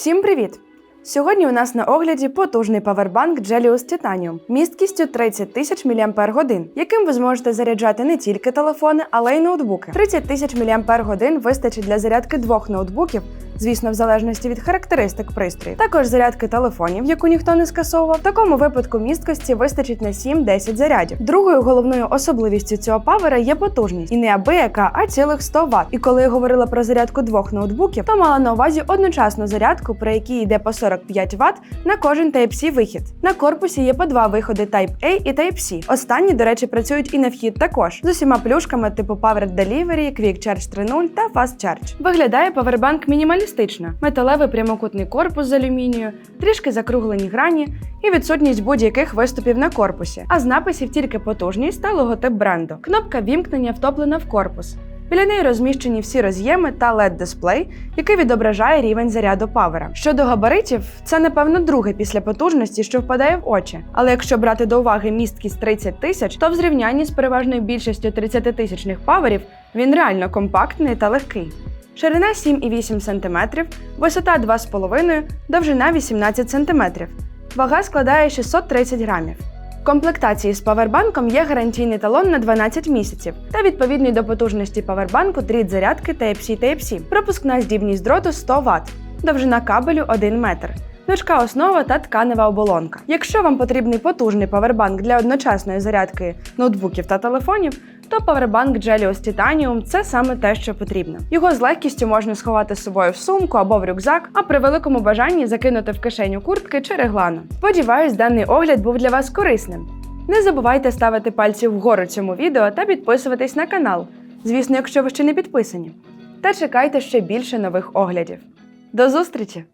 Всім привіт! Сьогодні у нас на огляді потужний павербанк Gelius Titanium місткістю 30 тисяч мАч, яким ви зможете заряджати не тільки телефони, але й ноутбуки. 30 тисяч мАч вистачить для зарядки двох ноутбуків, звісно, в залежності від характеристик пристрою. Також зарядки телефонів, яку ніхто не скасовував. В такому випадку місткості вистачить на 7-10 зарядів. Другою головною особливістю цього павера є потужність, і не абияка, а цілих 100 Вт. І коли я говорила про зарядку двох ноутбуків, то мала на увазі одночасну зарядку, при якій йде по 45 Вт на кожен Type-C вихід. На корпусі є по два виходи Type-A і Type-C. Останні, до речі, працюють і на вхід також з усіма плюшками типу Power Delivery, Quick Charge 3.0 та Fast Charge. Виглядає павербанк мінімалістично: металевий прямокутний корпус з алюмінію, трішки закруглені грані і відсутність будь-яких виступів на корпусі, а з написів тільки потужність та логотип бренду. Кнопка вімкнення втоплена в корпус. Біля неї розміщені всі роз'єми та led дисплей який відображає рівень заряду павера. Щодо габаритів, це напевно друге після потужності, що впадає в очі. Але якщо брати до уваги місткість 30 тисяч, то в зрівнянні з переважною більшістю 30-тисячних паверів він реально компактний та легкий. Ширина 7,8 см, висота 2,5 довжина 18 см. Вага складає 630 грамів. В комплектації з павербанком є гарантійний талон на 12 місяців та відповідний до потужності павербанку дріт зарядки Type-C Type-C, пропускна здібність дроту 100 Вт, довжина кабелю 1 метр. Гнучка основа та тканева оболонка. Якщо вам потрібний потужний павербанк для одночасної зарядки ноутбуків та телефонів, то павербанк Gelius Titanium – це саме те, що потрібно. Його з легкістю можна сховати з собою в сумку або в рюкзак, а при великому бажанні закинути в кишеню куртки чи реглану. Сподіваюсь, даний огляд був для вас корисним. Не забувайте ставити пальці вгору цьому відео та підписуватись на канал. Звісно, якщо ви ще не підписані. Та чекайте ще більше нових оглядів. До зустрічі!